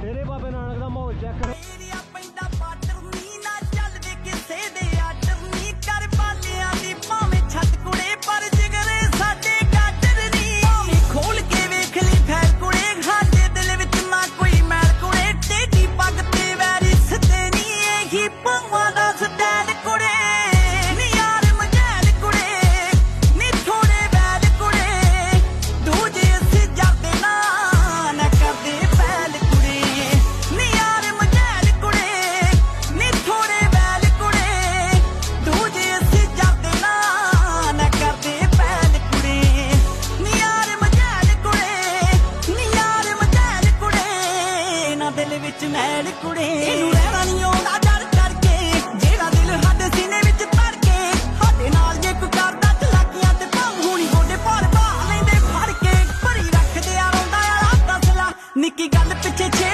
ਤੇਰੇ ਬਾਬੇ ਨਾਨਕ ਦਾ ਮਾਹੌਲ ਚੈੱਕ ਕਰੋ। ਪੈਂਦਾ ਬਾਰਡਰ ਨੀ ਨਾ ਚੱਲਦੇ ਕਿਸੇ ਦੇ ਆਰਡਰ ਨੀ ਕਰ ਬਾਲਿਆਂ ਦੀ, ਭਾਵੇਂ ਛੱਡ ਕੁੜੇ, ਪਰ ਜਿਗਰੇ ਸਾਡੇ ਗਾਡਰ ਨੀ ਭਾਵੇਂ ਖੋਲ ਕੇ ਵੇਖ ਲਈ ਫੈਰ ਕੁੜੇ, ਸਾਡੇ ਦਿਲ ਵਿੱਚ ਨਾ ਕੋਈ ਮੈਲ ਕੁੜੇ। ਟੇਢੀ ਪੱਗ ਤੇ ਵੈਰੀ ਸਤੇ ਨੀ ਇਹੀ ਪੰਵਾਂ ਤੇਰਾ ਦਿਲ ਵਿੱਚ ਮੈਲ ਕੁੜੇ। ਇਹਨੂੰ ਰਹਿਣਾ ਨਹੀਂ ਆਉਂਦਾ ਡਰ ਕਰਕੇ। ਜਿਹੜਾ ਦਿਲ ਹੱਦ ਸੀਨੇ ਵਿੱਚ ਧਰ ਕੇ ਸਾਡੇ ਨਾਲ ਜੇ ਕੋਈ ਕਰਦਾ ਚਲਾਕੀਆਂ ਤੇ ਭਾਉ ਹੋਣੀ ਗੋਡੇ ਪਰ ਪਾ ਲੈਂਦੇ ਫੜ ਕੇ। ਭਰੀ ਰੱਖਦੇ ਆਉਂਦਾ ਆਲਾ ਆ ਨਿੱਕੀ ਗੱਲ ਪਿੱਛੇ ਛੇ